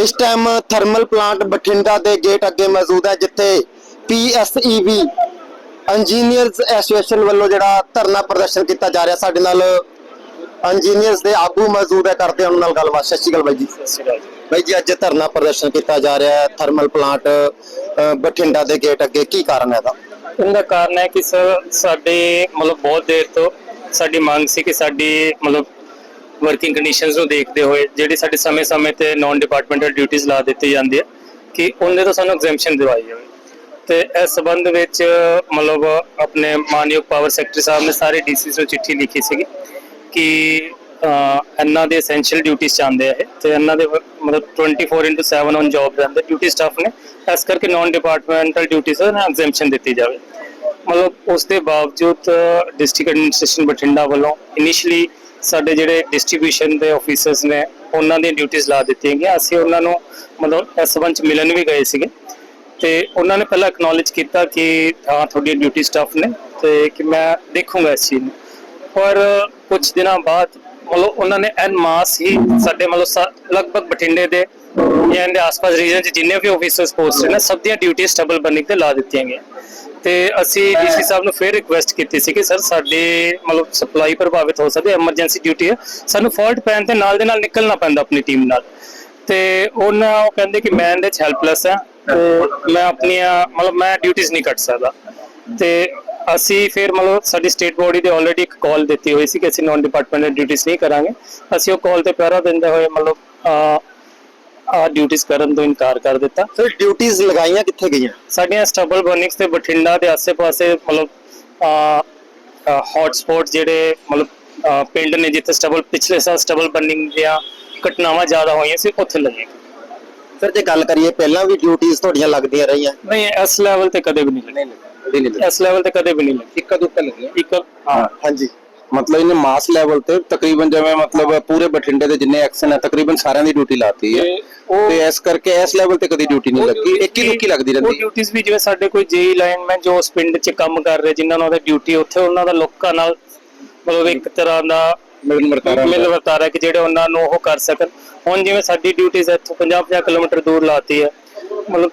ਇਸ time thermal plant Bathinda ਦੇ gate ਅੱਗੇ ਮੌਜੂਦ ਹੈ ਜਿੱਥੇ PSEB ਇੰਜੀਨੀਅਰਸ ਐਸੋਸੀਏਸ਼ਨ ਵੱਲੋਂ ਜਿਹੜਾ ਧਰਨਾ ਪ੍ਰਦਰਸ਼ਨ ਕੀਤਾ ਜਾ ਰਿਹਾ ਸਾਡੇ ਨਾਲ ਇੰਜੀਨੀਅਰਸ ਦੇ ਆਗੂ ਮੌਜੂਦ ਹੈ ਕਰਦੇ ਉਹਨਾਂ ਨਾਲ ਗੱਲਬਾਤ। ਸਤਿ ਸ਼੍ਰੀ ਅਕਾਲ ਬਾਈ ਜੀ। ਬਾਈ ਜੀ ਅੱਜ ਧਰਨਾ ਪ੍ਰਦਰਸ਼ਨ ਕੀਤਾ ਜਾ ਰਿਹਾ ਹੈ ਥਰਮਲ ਪਲਾਂਟ ਬਠਿੰਡਾ ਦੇ ਗੇਟ ਅੱਗੇ। ਕੀ ਕਾਰਨ ਹੈ ਇਹਦਾ? ਇਹਦਾ ਕਾਰਨ ਹੈ ਕਿ ਸਰ ਸਾਡੇ ਮਤਲਬ ਬਹੁਤ ਦੇਰ ਤੋਂ ਸਾਡੀ ਮੰਗ ਸੀ ਕਿ ਸਾਡੀ ਮਤਲਬ ਵਰਕਿੰਗ ਕੰਡੀਸ਼ਨਸ ਨੂੰ ਦੇਖਦੇ ਹੋਏ, ਜਿਹੜੀ ਸਾਡੇ ਸਮੇਂ-ਸਮੇਂ ਤੇ ਨਾਨ ਡਿਪਾਰਟਮੈਂਟਲ ਡਿਊਟੀਆਂ ਲਾ ਦਿੱਤੀ ਜਾਂਦੀ ਹੈ, ਕਿ ਉਹਦੇ ਤੋਂ ਸਾਨੂੰ ਐਗਜ਼ੈਂਪਸ਼ਨ ਦਿਵਾਈ ਜਾਵੇ ਤੇ ਇਸ ਸੰਬੰਧ ਵਿੱਚ, ਮਤਲਬ ਆਪਣੇ ਮਾਨਯੋਗ ਪਾਵਰ ਸੈਕਟਰੀ ਸਾਹਿਬ ਨੇ ਸਾਰੇ ਡੀਸੀਸ ਨੂੰ ਚਿੱਠੀ ਲਿਖੀ ਸੀਗੀ ਕਿ ਇਹਨਾਂ ਦੇ ਐਸੈਂਸ਼ੀਅਲ ਡਿਊਟੀਆਂ ਚਾਹੁੰਦੇ ਆ ਇਹ। ਤੇ ਇਹਨਾਂ ਦੇ ਵ- ਮਤਲਬ 24/7 ਔਨ ਜੌਬ ਰਹਿੰਦੇ ਡਿਊਟੀ ਸਟਾਫ ਨੇ ਇਸ ਕਰਕੇ ਨਾਨ ਡਿਪਾਰਟਮੈਂਟਲ ਡਿਊਟੀਆਂ ਨੂੰ ਐਗਜ਼ੈਂਪਸ਼ਨ ਦਿੱਤੀ ਜਾਵੇ। ਮਤਲਬ ਉਸ ਦੇ ਬਾਵਜੂਦ ਡਿਸਟ੍ਰਿਕਟ ਐਡਮਿਨਿਸਟ੍ਰੇਸ਼ਨ ਬਠਿੰਡਾ ਵੱਲੋਂ ਇਨੀਸ਼ੀਅਲੀ ਸਾਡੇ ਜਿਹੜੇ ਡਿਸਟ੍ਰੀਬਿਊਸ਼ਨ ਦੇ ਆਫੀਸਰਸ ਨੇ, ਉਹਨਾਂ ਦੀਆਂ ਡਿਊਟੀਆਂ ਲਾ ਦਿੱਤੀਆਂ ਗਈਆਂ। ਅਸੀਂ ਉਹਨਾਂ ਨੂੰ ਮਤਲਬ ਇਸ ਸੰਬੰਧ ਮਿਲਣ ਵੀ ਗਏ ਸੀਗੇ। ਤੇ ਉਹਨਾਂ ਨੇ ਪਹਿਲਾਂ ਐਕਨੋਲਜ ਕੀਤਾ ਕਿ, ਹਾਂ, ਤੁਹਾਡੀ ਡਿਊਟੀ ਸਟਾਫ ਨੇ ਤੇ ਕਿ ਮੈਂ ਦੇਖੂੰਗਾ ਇਸ ਚੀਜ਼ ਨੂੰ। ਪਰ ਕੁਝ ਦਿਨਾਂ ਬਾਅਦ ਮਤਲਬ ਉਹਨਾਂ ਨੇ ਐਨ ਮਾਸ ਹੀ ਸਾਡੇ ਮਤਲਬ ਲਗਭਗ ਬਠਿੰਡੇ ਦੇ ਜਾਂ ਇਹਦੇ ਆਸ-ਪਾਸ ਰੀਜਨ 'ਚ ਜਿੰਨੇ ਵੀ ਆਫੀਸਰਸ ਪੋਸਟ ਨੇ ਸਭ ਦੀਆਂ ਡਿਊਟੀਆਂ ਸਟੇਬਲ ਬਣਨ ਤੇ ਲਾ ਦਿੱਤੀਆਂ ਗਈਆਂ। ਤੇ ਅਸੀਂ ਡੀਸੀ ਸਾਹਿਬ ਨੂੰ ਫਿਰ ਰਿਕੁਐਸਟ ਕੀਤੀ ਸੀ ਕਿ ਸਰ ਸਾਡੇ ਮਤਲਬ ਸਪਲਾਈ ਪ੍ਰਭਾਵਿਤ ਹੋ ਸਕਦੀ ਐਮਰਜੈਂਸੀ ਡਿਊਟੀ ਹੈ। ਸਾਨੂੰ ਫਾਲਟ ਪੈਣ ਤੇ ਨਾਲ ਦੇ ਨਾਲ ਨਿਕਲਣਾ ਪੈਂਦਾ ਆਪਣੀ ਟੀਮ ਨਾਲ। ਤੇ ਉਹਨਾਂ ਉਹ ਕਹਿੰਦੇ ਕਿ ਮੈਂ ਇਹਦੇ ਚ ਹੈਲਪਲੈਸ ਹਾਂ। ਤੇ ਮੈਂ ਆਪਣੀਆਂ ਮਤਲਬ ਮੈਂ ਡਿਊਟੀਆਂ ਨਹੀਂ ਕੱਟ ਸਕਦਾ। ਤੇ ਅਸੀਂ ਫਿਰ ਮਤਲਬ ਸਾਡੀ ਸਟੇਟ ਬੋਡੀ ਦੇ ਆਲਰੇਡੀ ਇੱਕ ਕਾਲ ਦਿੱਤੀ ਹੋਈ ਸੀ ਕਿ ਅਸੀਂ ਨਾਨ ਡਿਪਾਰਟਮੈਂਟਲ ਡਿਊਟੀਆਂ ਨਹੀਂ ਕਰਾਂਗੇ। ਅਸੀਂ ਉਹ ਕਾਲ ਤੇ ਪਹਿਰਾ ਦਿੰਦੇ ਹੋਏ ਮਤਲਬ ਆ ਡਿਊਟੀਆਂ ਕਰਨ ਤੋਂ ਇਨਕਾਰ ਕਰ ਦਿੱਤਾ। ਸਰ ਡਿਊਟੀਆਂ ਲਗਾਈਆਂ ਕਿੱਥੇ ਗਈਆਂ? ਸਾਡੀਆਂ ਸਟਬਲ ਬਰਨਿੰਗਸ ਤੇ ਬਠਿੰਡਾ ਦੇ ਆਸ-ਪਾਸੇ ਮਤਲਬ ਆ ਹੌਟ ਸਪੌਟ ਜਿਹੜੇ ਮਤਲਬ ਪਿੰਡ ਨੇ ਜਿੱਥੇ ਸਟਬਲ ਪਿਛਲੇ ਸਾਲ ਸਟਬਲ ਬਰਨਿੰਗ ਦੀਆਂ ਘਟਨਾਵਾਂ ਜ਼ਿਆਦਾ ਹੋਈਆਂ ਸੀ ਉੱਥੇ ਲੱਗੇ। ਸਰ ਜੇ ਗੱਲ ਕਰੀਏ ਪਹਿਲਾਂ ਵੀ ਡਿਊਟੀਆਂ ਤੁਹਾਡੀਆਂ ਲੱਗਦੀਆਂ ਰਹੀਆਂ। ਨਹੀਂ ਇਸ ਲੈਵਲ ਤੇ ਕਦੇ ਵੀ ਨਹੀਂ ਲੱਗੇ। ਇਸ ਲੈਵਲ ਤੇ ਕਦੇ ਵੀ ਨਹੀਂ ਲੱਗੇ। ਇੱਕਾ ਦੁੱਕਾ ਲੱਗਿਆ ਇੱਕ ਹਾਂ ਹਾਂਜੀ। ਮਤਲਬ ਇਹਨੇ ਮਾਸ ਲੈਵਲ ਤੇ ਤਕਰੀਬਨ ਜਿਵੇਂ ਮਤਲਬ ਪੂਰੇ ਬਠਿੰਡੇ ਦੇ ਜਿੰਨੇ ਐਕਸ਼ਨ ਹੈ ਤਕਰੀਬਨ ਸਾਰਿਆਂ ਦੀ ਡਿਊਟੀ ਲਾਤੀ ਹੈ ਤੇ ਉਹ ਤੇ ਇਸ ਕਰਕੇ ਇਸ ਲੈਵਲ ਤੇ ਕਦੀ ਡਿਊਟੀ ਨਹੀਂ ਲੱਗੀ। ਇੱਕ ਹੀ ਦੁੱਕੀ ਲੱਗਦੀ ਉਹ ਰਹਿੰਦੀ। ਹੈ ਡਿਊਟੀਆਂ ਵੀ ਜਿਵੇਂ ਸਾਡੇ ਕੋਈ ਜੇਈ ਲਾਈਨਮੈਨ ਜੋ ਉਸ ਪਿੰਡ 'ਚ ਕੰਮ ਕਰ ਰਹੇ ਜਿਨ੍ਹਾਂ ਨੂੰ ਉਹਦਾ ਡਿਊਟੀ ਉੱਥੇ ਉਹਨਾਂ ਦਾ ਲੋਕਾਂ ਨਾਲ ਮਤਲਬ ਇੱਕ ਤਰ੍ਹਾਂ ਦਾ ਮਿਲਨ ਵਰਤਾਰਾ ਮਿਲ ਵਰਤਾਰਾ ਕਿ ਜਿਹੜੇ ਉਹਨਾਂ ਨੂੰ ਉਹ ਕਰ ਸਕਣ। ਹੁਣ ਜਿਵੇਂ ਸਾਡੀ ਡਿਊਟੀਜ਼ ਇੱਥੋਂ 50-50 ਕਿਲੋਮੀਟਰ ਦੂਰ ਲਾਤੀ ਹੈ ਮਤਲਬ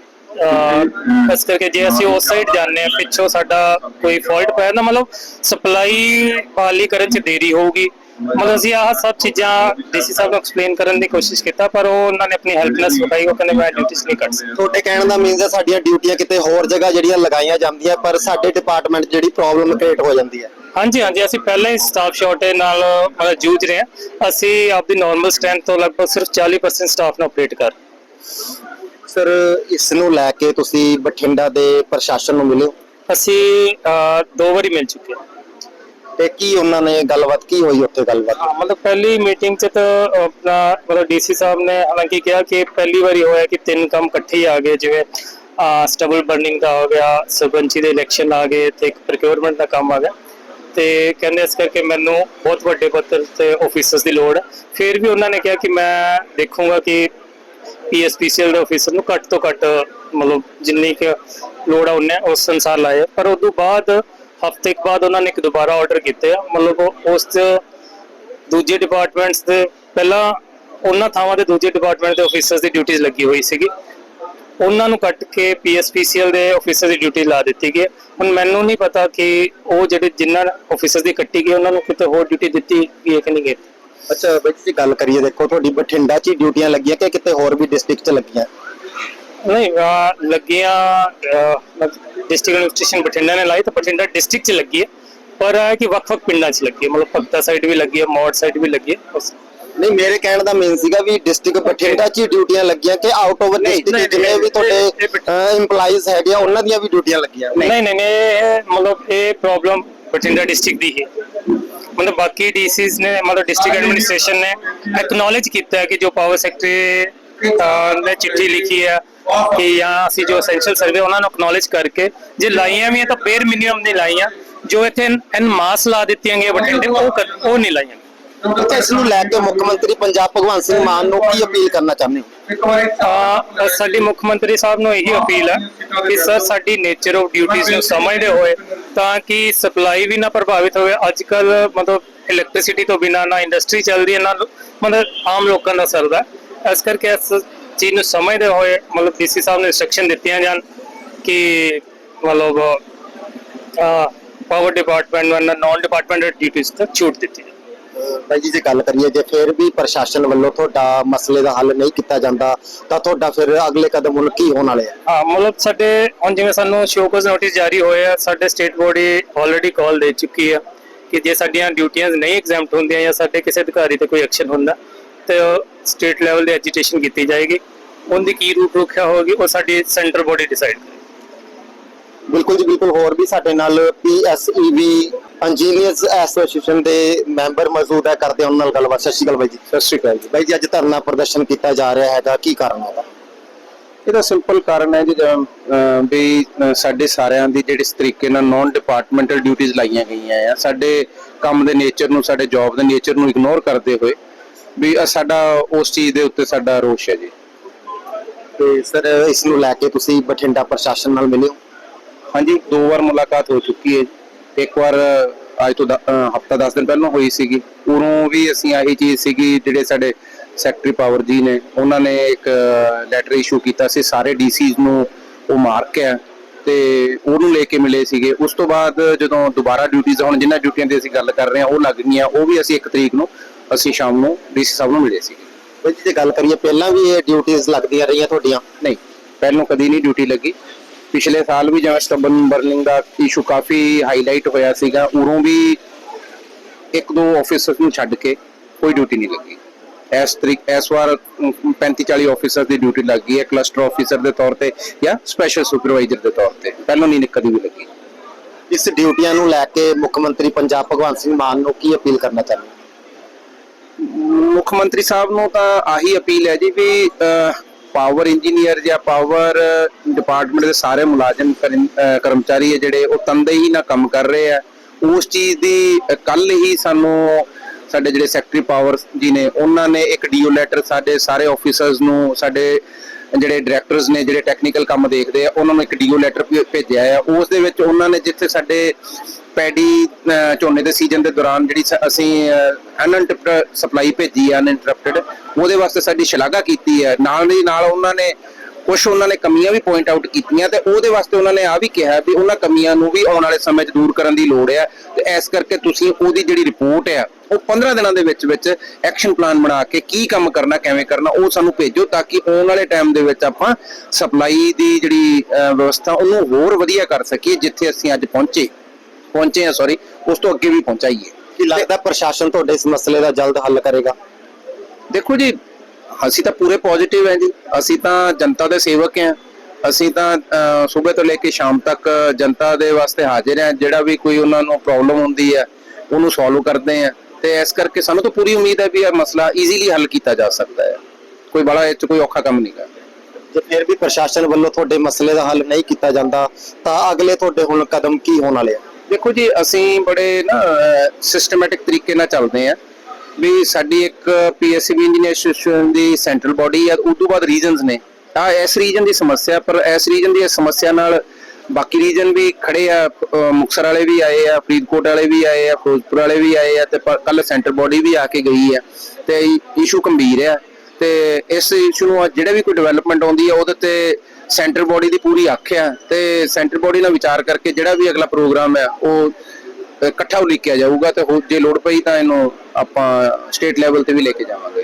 ਇਸ ਕਰਕੇ ਜੇ ਅਸੀਂ ਉਸ ਸਾਈਡ ਜਾਂਦੇ ਆ ਪਿੱਛੋਂ ਸਾਡਾ ਕੋਈ ਫਾਲਟ ਪਿਆ ਨਾ ਮਤਲਬ ਸਪਲਾਈ ਪਾਲੀ ਕਰਨ 'ਚ ਦੇਰੀ ਹੋਊਗੀ। ਮਤਲਬ ਅਸੀਂ ਆਹ ਸਭ ਚੀਜ਼ਾਂ ਡੀਸੀ ਸਾਹਿਬ ਨੂੰ ਐਕਸਪਲੇਨ ਕਰਨ ਦੀ ਕੋਸ਼ਿਸ਼ ਕੀਤਾ ਪਰ ਉਹ ਉਹਨਾਂ ਨੇ ਆਪਣੀ ਹੈਲਪਨੈਸ ਵਿਖਾਈ ਉਹ ਕਹਿੰਦੇ ਮੈਂ ਡਿਊਟੀਜ਼ ਨਹੀਂ ਕਰ ਸਕਦਾ। ਤੁਹਾਡੇ ਕਹਿਣ ਦਾ ਮੀਨਸ ਹੈ ਸਾਡੀਆਂ ਡਿਊਟੀਆਂ ਕਿਤੇ ਹੋਰ ਜਗ੍ਹਾ ਜਿਹੜੀਆਂ ਲਗਾਈਆਂ ਜਾਂਦੀਆਂ ਪਰ ਸਾਡੇ ਡਿਪਾਰਟਮੈਂਟ ਜਿਹੜੀ ਪ੍ਰੋਬਲਮ ਕ੍ਰੀਏਟ ਹੋ ਜਾਂਦੀ ਹੈ। ਹਾਂਜੀ ਹਾਂਜੀ ਅਸੀਂ ਪਹਿਲਾਂ ਹੀ ਸਟਾਫ ਸ਼ਾਰਟੇਜ ਨਾਲ ਮਤਲਬ ਜੂਝ ਰਹੇ ਹਾਂ। ਅਸੀਂ ਆਪਦੀ ਨਾਰਮਲ ਸਟਰੈਂਥ ਤੋਂ ਲਗਭਗ ਸਿਰਫ 40% ਸਟਾਫ ਨਾਲ ਆਪਰੇਟ ਕਰ ਸਰ ਇਸ ਨੂੰ ਲੈ ਕੇ ਤੁਸੀਂ ਬਠਿੰਡਾ ਦੇ ਪ੍ਰਸ਼ਾਸਨ ਨੂੰ ਮਿਲੇ ਹੋ? ਅਸੀਂ ਅਹ, ਦੋ ਵਾਰੀ ਮਿਲ ਚੁੱਕੇ ਹਾਂ। ਤੇ ਕੀ ਉਹਨਾਂ ਨੇ ਗੱਲਬਾਤ ਕੀ ਹੋਈ ਉੱਥੇ ਗੱਲਬਾਤ? ਹਾਂ, ਮਤਲਬ ਪਹਿਲੀ ਮੀਟਿੰਗ 'ਚ ਤਾਂ ਆਪਣਾ ਮਤਲਬ ਡੀਸੀ ਸਾਹਿਬ ਨੇ ਹਾਲਾਂਕਿ ਕਿਹਾ ਕਿ ਪਹਿਲੀ ਵਾਰੀ ਹੋਇਆ ਕਿ ਤਿੰਨ ਕੰਮ ਇਕੱਠੇ ਹੀ ਆ ਗਏ ਜਿਵੇਂ ਸਟੇਬਲ ਬਰਨਿੰਗ ਦਾ ਹੋ ਗਿਆ ਸਰਪੰਚੀ ਦੇ ਇਲੈਕਸ਼ਨ ਆ ਗਏ ਤੇ ਇੱਕ ਪ੍ਰੋਕਿਉਰਮੈਂਟ ਦਾ ਕੰਮ ਆ ਗਿਆ। ਤੇ ਕਹਿੰਦੇ ਇਸ ਕਰਕੇ ਮੈਨੂੰ ਬਹੁਤ ਵੱਡੇ ਪੱਧਰ ਤੇ ਆਫੀਸਰਸ ਦੀ ਲੋੜ ਹੈ। ਫਿਰ ਵੀ ਉਹਨਾਂ ਨੇ ਕਿਹਾ ਕਿ ਮੈਂ ਦੇਖੂੰਗਾ ਕਿ ਪੀਐਸਪੀਸੀਐਲ ਦੇ ਆਫੀਸਰ ਨੂੰ ਘੱਟ ਤੋਂ ਘੱਟ, ਮਤਲਬ ਜਿੰਨੀ ਕਿ ਲੋੜ ਆ ਉਹਨੇ ਉਸ ਅਨੁਸਾਰ ਲਾਏ ਪਰ ਉਸ ਤੋਂ ਬਾਅਦ, ਹਫ਼ਤੇ ਕੁ ਬਾਅਦ ਉਹਨਾਂ ਨੇ ਇੱਕ ਦੁਬਾਰਾ ਆਰਡਰ ਕੀਤੇ ਆ। ਮਤਲਬ ਉਸ 'ਚ ਦੂਜੇ ਡਿਪਾਰਟਮੈਂਟਸ ਦੇ ਪਹਿਲਾਂ ਉਹਨਾਂ ਥਾਵਾਂ ਦੇ ਦੂਜੇ ਡਿਪਾਰਟਮੈਂਟ ਦੇ ਆਫੀਸਰਸ ਦੀ ਡਿਊਟੀਆਂ ਲੱਗੀ ਹੋਈ ਸੀਗੀ। ਉਹਨਾਂ ਨੂੰ ਕੱਟ ਕੇ ਪੀਐਸਪੀਸੀਐਲ ਦੇ ਆਫੀਸਰ ਦੀ ਡਿਊਟੀ ਲਾ ਦਿੱਤੀ ਗਈ ਹੈ। ਹੁਣ ਮੈਨੂੰ ਨਹੀਂ ਪਤਾ ਕਿ ਉਹ ਜਿਹੜੇ ਜਿਨ੍ਹਾਂ ਆਫੀਸਰਸ ਦੀ ਕੱਟੀ ਗਈ, ਉਹਨਾਂ ਨੂੰ ਕਿਤੇ ਹੋਰ ਡਿਊਟੀ ਦਿੱਤੀ ਗਈ ਹੈ ਕਿ ਨਹੀਂ ਗਈ। ਅੱਛਾ ਬਈ ਜੀ ਗੱਲ ਕਰੀਏ ਦੇਖੋ ਤੁਹਾਡੀ ਬਠਿੰਡਾ 'ਚ ਹੀ ਡਿਊਟੀਆਂ ਲੱਗੀਆਂ ਕਿ ਕਿਤੇ ਹੋਰ ਵੀ ਡਿਸਟ੍ਰਿਕਟ 'ਚ ਲੱਗੀਆਂ? ਨਹੀਂ ਅਹ ਲੱਗੀਆਂ ਡਿਸਟ੍ਰਿਕਟ ਐਡਮਿਨਿਸਟ੍ਰੇਸ਼ਨ ਬਠਿੰਡਾ ਨੇ ਲਾਈ ਤਾਂ ਬਠਿੰਡਾ ਡਿਸਟ੍ਰਿਕਟ 'ਚ ਲੱਗੀ ਹੈ। ਪਰ ਇਹ ਹੈ ਕਿ ਵੱਖ-ਵੱਖ ਪਿੰਡਾਂ 'ਚ ਲੱਗੀ ਹੈ। ਮਤਲਬ ਭਗਤਾ ਸਾਈਡ ਵੀ ਲੱਗੀ ਹੈ ਮੌੜ ਸਾਈਡ ਵੀ ਲੱਗੀ ਹੈ। ਬਸ। ਨਹੀਂ ਮੇਰੇ ਕਹਿਣ ਦਾ ਮੀਨ ਸੀਗਾ ਵੀ ਡਿਸਟ੍ਰਿਕਟ ਬਠਿੰਡਾ 'ਚ ਹੀ ਡਿਊਟੀਆਂ ਲੱਗੀਆਂ ਕਿ ਆਊਟ ਆਫ ਨਹੀਂ, ਡਿਸਟ੍ਰਿਕਟ ਨਹੀਂ, ਜਿੰਨੇ ਵੀ ਇਹ- ਤੁਹਾਡੇ ਇਹ ਹੈਗੇ ਆ ਉਹਨਾਂ ਦੀਆਂ ਵੀ ਡਿਊਟੀਆਂ ਲੱਗੀਆਂ। ਨਹੀਂ ਨਹੀਂ ਨਹੀਂ ਇਹ ਮਤਲਬ ਇਹ ਪ੍ਰੋਬਲਮ ਬਠਿੰਡਾ ਡਿਸਟ੍ਰਿਕਟ ਦੀ ਹੈ। ਮਤਲਬ ਬਾਕੀ ਡੀਸੀਸ ਨੇ ਮਤਲਬ ਡਿਸਟ੍ਰਿਕਟ ਐਡਮਿਨਿਸਟ੍ਰੇਸ਼ਨ ਨੇ ਐਕਨੋਲਜ ਕੀਤਾ ਹੈ ਕਿ ਜੋ ਪਾਵਰ ਸੈਕਟਰੀ ਨੇ ਚਿੱਠੀ ਲਿਖੀ ਹੈ ਕਿ ਜਾਂ ਅਸੀਂ ਜੋ ਐਸੈਂਸ਼ੀਅਲ ਸਰਵੇ ਉਹਨਾਂ ਨੂੰ ਐਕਨੋਲਜ ਕਰਕੇ ਜੇ ਲਾਈਆਂ ਵੀ ਤਾਂ ਬੇਰ ਮਿਨੀਮਮ ਨਹੀਂ ਲਾਈਆਂ। ਜੋ ਇੱਥੇ ਐਨ ਮਾਸ ਲਾ ਦਿੱਤੀਆਂ ਗਈਆਂ ਬਠਿੰਡੇ ਉਹ ਉਹ ਨਹੀਂ ਲਾਈਆਂ। ਇਸ ਨੂੰ ਲੈ ਕੇ ਮੁੱਖ ਮੰਤਰੀ ਪੰਜਾਬ ਭਗਵੰਤ ਸਿੰਘ ਮਾਨ ਨੂੰ ਕੀ ਅਪੀਲ ਕਰਨਾ ਚਾਹੁੰਦੇ ਹੋ? ਸਾਡੀ ਮੁੱਖ ਮੰਤਰੀ ਸਾਹਿਬ ਨੂੰ ਇਹੀ ਅਪੀਲ ਹੈ ਕਿ ਸਰ ਸਾਡੀ ਨੇਚਰ ਆਫ ਡਿਊਟੀਆਂ ਨੂੰ ਸਮਝਦੇ ਹੋਏ ਤਾਂ ਕਿ ਸਪਲਾਈ ਵੀ ਨਾ ਪ੍ਰਭਾਵਿਤ ਹੋਵੇ ਅੱਜ ਕੱਲ ਮਤਲਬ ਇਲੈਕਟ੍ਰਿਸਿਟੀ ਤੋਂ ਬਿਨਾ ਨਾ ਇੰਡਸਟਰੀ ਚੱਲਦੀ ਹੈ ਨਾ ਮਤਲਬ ਆਮ ਲੋਕਾਂ ਦਾ ਸਰਦਾ। ਇਸ ਕਰਕੇ ਇਸ ਚੀਜ਼ ਨੂੰ ਸਮਝਦੇ ਹੋਏ ਮਤਲਬ ਡੀਸੀ ਸਾਹਿਬ ਨੇ ਇਨਸਟਰਕਸ਼ਨ ਦਿੱਤੀਆਂ ਜਾਣ ਕਿ ਮਤਲਬ ਪਾਵਰ ਡਿਪਾਰਟਮੈਂਟ ਨੂੰ ਨਾਨ ਡਿਪਾਰਟਮੈਂਟਲ ਡਿਊਟੀਜ਼ ਤੋਂ ਛੂਟ ਦਿੱਤੀ ਜਾਵੇ ਜੀ, ਜੇ ਗੱਲ ਕਰੀਏ, ਜੇ ਫਿਰ ਵੀ ਪ੍ਰਸ਼ਾਸਨ ਵੱਲੋਂ ਤੁਹਾਡਾ ਮਸਲੇ ਦਾ ਹੱਲ ਨਹੀਂ ਕੀਤਾ ਜਾਂਦਾ, ਤਾਂ ਤੁਹਾਡਾ ਫਿਰ ਅਗਲੇ ਕਦਮ ਹੁਣ ਕੀ ਹੋਣ ਵਾਲੇ ਆ? ਹਾਂ, ਮਤਲਬ ਸਾਡੇ ਹੁਣ ਜਿਵੇਂ ਸਾਨੂੰ ਸ਼ੋਕਸ ਨੋਟਿਸ ਜਾਰੀ ਹੋਏ ਆ, ਸਾਡੇ ਸਟੇਟ ਬੋਡੀ ਆਲਰੇਡੀ ਕਾਲ ਦੇ ਚੁੱਕੀ ਆ ਕਿ ਜੇ ਸਾਡੀਆਂ ਡਿਊਟੀਆਂ ਨਹੀਂ ਐਗਜ਼ੈਂਪਟ ਹੁੰਦੀਆਂ ਜਾਂ ਸਾਡੇ ਕਿਸੇ ਅਧਿਕਾਰੀ ਤੇ ਕੋਈ ਐਕਸ਼ਨ ਹੁੰਦਾ, ਤੇ ਸਟੇਟ ਲੈਵਲ ਦੀ ਐਜੀਟੇਸ਼ਨ ਕੀਤੀ ਜਾਏਗੀ। ਉਹਦੀ ਕੀ ਰੂਪ ਰੁਖਿਆ ਹੋਵੇਗੀ ਉਹ ਸਾਡੀ ਸੈਂਟਰ ਬੋਡੀ ਡਿਸਾਈਡ ਕਰੇਗੀ। ਬਿਲਕੁਲ ਜੀ ਬਿਲਕੁਲ ਹੋਰ ਵੀ ਸਾਡੇ ਨਾਲ ਪੀਐਸਈਬੀ ਇੰਜੀਨੀਅਰਸ ਐਸੋਸੀਏਸ਼ਨ ਦੇ ਮੈਂਬਰ ਮੌਜੂਦ ਹੈ ਕਰਦੇ ਉਹਨਾਂ ਨਾਲ ਗੱਲਬਾਤ। ਸਤਿ ਸ਼੍ਰੀ ਅਕਾਲ ਬਾਈ ਜੀ। ਸਤਿ ਸ਼੍ਰੀ ਅਕਾਲ ਜੀ। ਬਾਈ ਜੀ ਅੱਜ ਧਰਨਾ ਪ੍ਰਦਰਸ਼ਨ ਕੀਤਾ ਜਾ ਰਿਹਾ ਹੈਗਾ ਕੀ ਕਾਰਨ ਹੈ ਇਹਦਾ ਸਿੰਪਲ ਕਾਰਨ ਹੈ ਜੀ ਜਿਵੇਂ, ਅਹ, ਵੀ ਸਾਡੇ ਸਾਰਿਆਂ ਦੀ ਜਿਹੜੀ ਤਰੀਕੇ ਨਾਲ ਨਾਨ ਡਿਪਾਰਟਮੈਂਟਲ ਡਿਊਟੀਆਂ ਲਾਈਆਂ ਗਈਆਂ ਆ। ਸਾਡੇ ਕੰਮ ਦੇ ਨੇਚਰ ਨੂੰ ਸਾਡੇ ਜੌਬ ਦੇ ਨੇਚਰ ਨੂੰ ਇਗਨੋਰ ਕਰਦੇ ਹੋਏ ਵੀ ਸਾਡਾ ਉਸ ਚੀਜ਼ ਦੇ ਉੱਤੇ ਸਾਡਾ ਰੋਸ਼ ਹੈ ਜੀ। ਤੇ ਸਰ ਇਸ ਨੂੰ ਲੈ ਕੇ ਤੁਸੀਂ ਬਠਿੰਡਾ ਪ੍ਰਸ਼ਾਸਨ ਨਾਲ ਮਿਲੇ ਹੋ? ਹਾਂਜੀ ਦੋ ਵਾਰ ਮੁਲਾਕਾਤ ਹੋ ਚੁੱਕੀ ਹੈ ਇੱਕ ਵਾਰ ਅੱਜ ਤੋਂ ਹਫਤਾ 10 ਦਿਨ ਪਹਿਲਾਂ ਹੋਈ ਸੀਗੀ। ਉਦੋਂ ਵੀ ਅਸੀਂ ਆਹੀ ਚੀਜ਼ ਸੀਗੀ ਜਿਹੜੇ ਸਾਡੇ ਸੈਕਟਰੀ ਪਾਵਰ ਜੀ ਨੇ ਉਹਨਾਂ ਨੇ ਇੱਕ ਲੈਟਰ ਇਸ਼ੂ ਕੀਤਾ ਸੀ ਸਾਰੇ ਡੀਸੀਜ਼ ਨੂੰ ਉਹ ਮਾਰਕ ਹੈ ਤੇ ਉਹਨੂੰ ਲੈ ਕੇ ਮਿਲੇ ਸੀਗੇ। ਉਸ ਤੋਂ ਬਾਅਦ ਜਦੋਂ ਦੁਬਾਰਾ ਡਿਊਟੀਆਂ ਹੁਣ ਜਿਨ੍ਹਾਂ ਡਿਊਟੀਆਂ ਦੀ ਅਸੀਂ ਗੱਲ ਕਰ ਰਹੇ ਹਾਂ ਉਹ ਲੱਗ ਗਈਆਂ ਉਹ ਵੀ ਅਸੀਂ ਇੱਕ ਤਰੀਕ ਨੂੰ ਅਸੀਂ ਸ਼ਾਮ ਨੂੰ ਡੀਸੀ ਸਾਹਿਬ ਨੂੰ ਮਿਲੇ ਸੀਗੇ। ਬਾਈ ਜੀ ਜੇ ਗੱਲ ਕਰੀਏ ਪਹਿਲਾਂ ਵੀ ਇਹ ਡਿਊਟੀਆਂ ਲੱਗਦੀਆਂ ਰਹੀਆਂ ਤੁਹਾਡੀਆਂ? ਨਹੀਂ ਪਹਿਲੋਂ ਕਦੀ ਨਹੀਂ ਡਿਊਟੀ ਲੱਗੀ। ਪਿਛਲੇ ਸਾਲ ਵੀ ਜਿਵੇਂ ਸਟਬਨ ਬਰਨਿੰਗ ਦਾ ਇਸ਼ੂ ਕਾਫੀ ਹਾਈਲਾਈਟ ਹੋਇਆ ਸੀਗਾ ਉਦੋਂ ਵੀ ਇੱਕ ਦੋ ਆਫੀਸਰਸ ਨੂੰ ਛੱਡ ਕੇ ਕੋਈ ਡਿਊਟੀ ਨਹੀਂ ਲੱਗੀ। ਇਸ ਤਰੀਕ ਇਸ ਵਾਰ 35 40 ਆਫੀਸਰ ਦੀ ਡਿਊਟੀ ਲੱਗੀ ਹੈ ਕਲਸਟਰ ਆਫੀਸਰ ਦੇ ਤੌਰ ਤੇ ਜਾਂ ਸਪੈਸ਼ਲ ਸੁਪਰਵਾਈਜ਼ਰ ਦੇ ਤੌਰ ਤੇ। ਪਹਿਲਾਂ ਨਹੀਂ ਕਦੀ ਵੀ ਲੱਗੀ। ਇਸ ਡਿਊਟੀਆਂ ਨੂੰ ਲੈ ਕੇ ਮੁੱਖ ਮੰਤਰੀ ਪੰਜਾਬ ਭਗਵੰਤ ਸਿੰਘ ਮਾਨ ਨੂੰ ਕੀ ਅਪੀਲ ਕਰਨਾ ਚਾਹੁੰਦੇ? ਮੁੱਖ ਮੰਤਰੀ ਸਾਹਿਬ ਨੂੰ ਤਾਂ ਆਹੀ ਅਪੀਲ ਹੈ ਜੀ ਵੀ ਪਾਵਰ ਇੰਜੀਨੀਅਰ ਜਾਂ ਪਾਵਰ ਡਿਪਾਰਟਮੈਂਟ ਦੇ ਸਾਰੇ ਮੁਲਾਜ਼ਮ ਕਰਮ- ਕਰਮਚਾਰੀ ਹੈ ਜਿਹੜੇ ਉਹ ਤੰਦੇਹੀ ਨਾਲ ਕੰਮ ਕਰ ਰਹੇ ਆ। ਉਸ ਚੀਜ਼ ਦੀ ਕੱਲ ਹੀ ਸਾਨੂੰ ਸਾਡੇ ਜਿਹੜੇ ਸੈਕਟਰੀ ਪਾਵਰ ਜੀ ਨੇ, ਉਹਨਾਂ ਨੇ ਇੱਕ ਡੀਓ ਲੈਟਰ ਸਾਡੇ ਸਾਰੇ ਆਫੀਸਰਸ ਨੂੰ, ਸਾਡੇ ਜਿਹੜੇ ਡਾਇਰੈਕਟਰਸ ਨੇ, ਜਿਹੜੇ ਟੈਕਨੀਕਲ ਕੰਮ ਦੇਖਦੇ ਆ, ਉਹਨਾਂ ਨੂੰ ਇੱਕ ਡੀਓ ਲੈਟਰ ਭੇਜਿਆ ਆ। ਉਸ ਦੇ ਵਿੱਚ ਉਹਨਾਂ ਨੇ ਜਿੱਥੇ ਸਾਡੇ ਪੈਡੀ ਝੋਨੇ ਦੇ ਸੀਜ਼ਨ ਦੇ ਦੌਰਾਨ ਜਿਹੜੀ ਅਸੀਂ ਅਨਇੰਟਰਪਟ ਸਪਲਾਈ ਭੇਜੀ ਹੈ ਅਨਇੰਟਰਪਟਡ ਉਹਦੇ ਵਾਸਤੇ ਸਾਡੀ ਸ਼ਲਾਘਾ ਕੀਤੀ ਹੈ। ਨਾਲ ਦੀ ਨਾਲ ਉਹਨਾਂ ਨੇ ਕੁਝ ਉਹਨਾਂ ਨੇ ਕਮੀਆਂ ਵੀ ਪੁਆਇੰਟ ਆਊਟ ਕੀਤੀਆਂ ਤੇ ਉਹਦੇ ਵਾਸਤੇ ਉਹਨਾਂ ਨੇ ਆ ਵੀ ਕਿਹਾ ਵੀ ਉਹਨਾਂ ਕਮੀਆਂ ਨੂੰ ਵੀ ਆਉਣ ਵਾਲੇ ਸਮੇਂ 'ਚ ਦੂਰ ਕਰਨ ਦੀ ਲੋੜ ਹੈ ਤੇ ਇਸ ਕਰਕੇ ਤੁਸੀਂ ਉਹਦੀ ਜਿਹੜੀ ਰਿਪੋਰਟ ਹੈ, ਉਹ 15 ਦਿਨਾਂ ਦੇ ਵਿੱਚ ਵਿੱਚ ਐਕਸ਼ਨ ਪਲਾਨ ਬਣਾ ਕੇ ਕੀ ਕੰਮ ਕਰਨਾ, ਕਿਵੇਂ ਕਰਨਾ, ਉਹ ਸਾਨੂੰ ਭੇਜੋ ਤਾਂ ਕਿ ਆਉਣ ਵਾਲੇ ਟਾਈਮ ਦੇ ਵਿੱਚ ਆਪਾਂ ਸਪਲਾਈ ਦੀ ਜਿਹੜੀ ਵਿਵਸਥਾ ਉਹਨੂੰ ਹੋਰ ਵਧੀਆ ਕਰ ਸਕੀਏ ਜਿੱਥੇ ਅਸੀਂ ਅੱਜ ਪਹੁੰਚੇ। ਪਹੁੰਚੇ ਆ ਸੌਰੀ ਉਸ ਤੋਂ ਅੱਗੇ ਵੀ ਪਹੁੰਚਾਈਏ। ਕੀ ਲੱਗਦਾ ਪ੍ਰਸ਼ਾਸਨ ਤੁਹਾਡੇ ਇਸ ਮਸਲੇ ਦਾ ਜਲਦ ਹੱਲ ਕਰੇਗਾ? ਦੇਖੋ ਜੀ ਅਸੀਂ ਤਾਂ ਪੂਰੇ ਪੋਜ਼ਿਟਿਵ ਹੈ ਜੀ। ਅਸੀਂ ਤਾਂ ਜਨਤਾ ਦੇ ਸੇਵਕ ਹਾਂ। ਅਸੀਂ ਤਾਂ ਸਵੇਰ ਤੋਂ ਲੈ ਕੇ ਸ਼ਾਮ ਤੱਕ ਜਨਤਾ ਦੇ ਵਾਸਤੇ ਹਾਜ਼ਰ ਹਾਂ। ਜਿਹੜਾ ਵੀ ਕੋਈ ਉਹਨਾਂ ਨੂੰ ਪ੍ਰੋਬਲਮ ਹੁੰਦੀ ਹੈ ਉਹਨੂੰ ਸੋਲਵ ਕਰਦੇ ਹਾਂ। ਤੇ ਇਸ ਕਰਕੇ ਸਾਨੂੰ ਤਾਂ ਪੂਰੀ ਉਮੀਦ ਹੈ ਵੀ ਇਹ ਮਸਲਾ ਈਜ਼ੀਲੀ ਹੱਲ ਕੀਤਾ ਜਾ ਸਕਦਾ ਹੈ। ਕੋਈ ਬੜਾ ਇਹ 'ਚ ਕੋਈ ਔਖਾ ਕੰਮ ਨਹੀਂ ਗਾ ਜੇ ਫਿਰ ਵੀ ਪ੍ਰਸ਼ਾਸਨ ਵੱਲੋਂ ਤੁਹਾਡੇ ਮਸਲੇ ਦਾ ਹੱਲ ਨਹੀਂ ਕੀਤਾ ਜਾਂਦਾ ਤਾਂ ਅਗਲੇ ਤੁਹਾਡੇ ਹੁਣ ਕਦਮ ਕੀ ਹੋਣ ਵਾਲੇ ਆ? ਦੇਖੋ ਜੀ, ਅਸੀਂ ਬੜੇ ਨਾ ਸਿਸਟਮੈਟਿਕ ਤਰੀਕੇ ਨਾਲ ਚੱਲਦੇ ਆ ਵੀ ਸਾਡੀ ਇੱਕ ਪੀਐਸਸੀਬੀ ਇੰਜੀਨੀਅਰ ਐਸੋਸੀਏਸ਼ਨ ਦੀ ਸੈਂਟਰਲ ਬਾਡੀ ਆ ਉਸ ਤੋਂ ਬਾਅਦ ਰੀਜਨਸ ਨੇ। ਆ ਇਸ ਰੀਜਨ ਦੀ ਸਮੱਸਿਆ, ਪਰ ਇਸ ਰੀਜਨ ਦੀ ਸਮੱਸਿਆ ਨਾਲ ਬਾਕੀ ਰੀਜਨ ਵੀ ਖੜੇ ਆ, ਅਹ, ਮੁਕਤਸਰ ਵਾਲੇ ਵੀ ਆਏ ਆ, ਫਰੀਦਕੋਟ ਵਾਲੇ ਵੀ ਆਏ ਆ, ਫਿਰੋਜ਼ਪੁਰ ਵਾਲੇ ਵੀ ਆਏ ਆ, ਤੇ ਕੱਲ ਸੈਂਟਰ ਬਾਡੀ ਵੀ ਆ ਕੇ ਗਈ ਆ। ਤੇ ਇਸ਼ੂ ਗੰਭੀਰ ਆ। ਤੇ ਇਸ ਇਸ਼ੂ ਨੂੰ ਜਿਹੜੇ ਵੀ ਕੋਈ ਡਿਵੈਲਪਮੈਂਟ ਆਉਂਦੀ ਆ, ਉਹਦੇ ਤੇ ਸੈਂਟਰ ਬੋਡੀ ਦੀ ਪੂਰੀ ਅੱਖ ਆ ਤੇ ਸੈਂਟਰ ਬੋਡੀ ਨਾਲ ਵਿਚਾਰ ਕਰਕੇ ਜਿਹੜਾ ਵੀ ਅਗਲਾ ਪ੍ਰੋਗਰਾਮ ਹੈ, ਉਹ ਇਕੱਠਾ ਉਲੀਕਿਆ ਜਾਊਗਾ ਤੇ ਹੋ- ਜੇ ਲੋੜ ਪਈ ਤਾਂ ਇਹਨੂੰ ਆਪਾਂ ਸਟੇਟ ਲੈਵਲ ਤੇ ਵੀ ਲੈ ਕੇ ਜਾਵਾਂਗੇ।